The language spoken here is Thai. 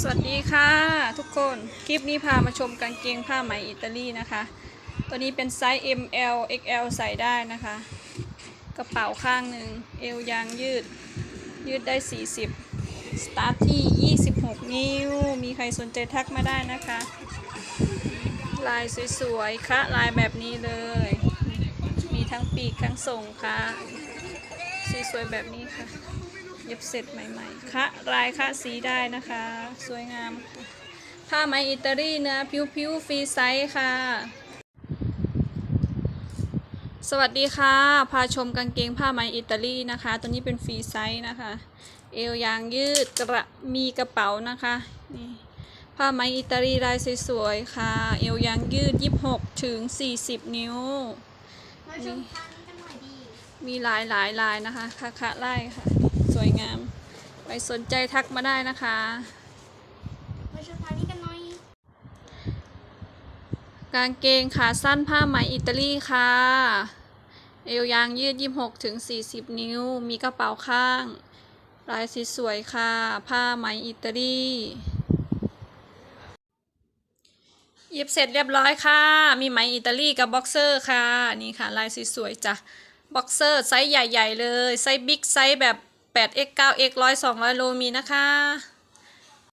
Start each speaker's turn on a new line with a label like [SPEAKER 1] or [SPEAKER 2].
[SPEAKER 1] สวัสดีค่ะทุกคนคลิปนี้พามาชมกางเกงผ้าไหมอิตาลีนะคะ ตัวนี้เป็นไซส์ ML XL ใส่ได้นะคะ กระเป๋าข้างหนึ่งเอวยางยืด ยืดได้ 40 สตาร์ทที่ 26 นิ้ว มีใครสนใจทักมาได้นะคะ ลายสวยๆคะลายแบบนี้เลย มีทั้งปีกทั้งส่งค่ะสวยๆแบบนี้ค่ะ ย็บเสร็จใหม่ๆคะลายคะสีได้นะคะ สวยงาม ผ้าไหมอิตาลีเนื้อผิวๆฟรีไซส์ค่ะ สวัสดีค่ะ พาชมกางเกงผ้าไหมอิตาลีนะคะ ตัวนี้เป็นฟรีไซส์นะคะ เอวยางยืดกระมีกระเป๋านะคะนี่ผ้าไหมอิตาลีลายสวยๆค่ะ เอวยางยืด 26 ถึง 40 นิ้ว
[SPEAKER 2] มาชมทางนี้กันหน่อยดี
[SPEAKER 1] มีหลายหลายลายนะคะคะคะไล่ค่ะ สวยงาม ไปสนใจทักมาได้นะคะ
[SPEAKER 2] มาชมทางนี้กันหน่อย
[SPEAKER 1] กางเกงขาสั้นผ้าไหมอิตาลีค่ะ เอวยางยืด 26ถึง40 นิ้ว มีกระเป๋าข้าง ลายสีสวยค่ะ ผ้าไหมอิตาลีเย็บเสร็จเรียบร้อยค่ะ มีไหมอิตาลีกับบ็อกเซอร์ค่ะ นี่ค่ะ ลายสีสวยจ้ะ บ็อกเซอร์ไซส์ใหญ่ ๆ เลย ไซส์บิ๊กไซส์แบบ 8x 9x 100 200 โลมีนะคะ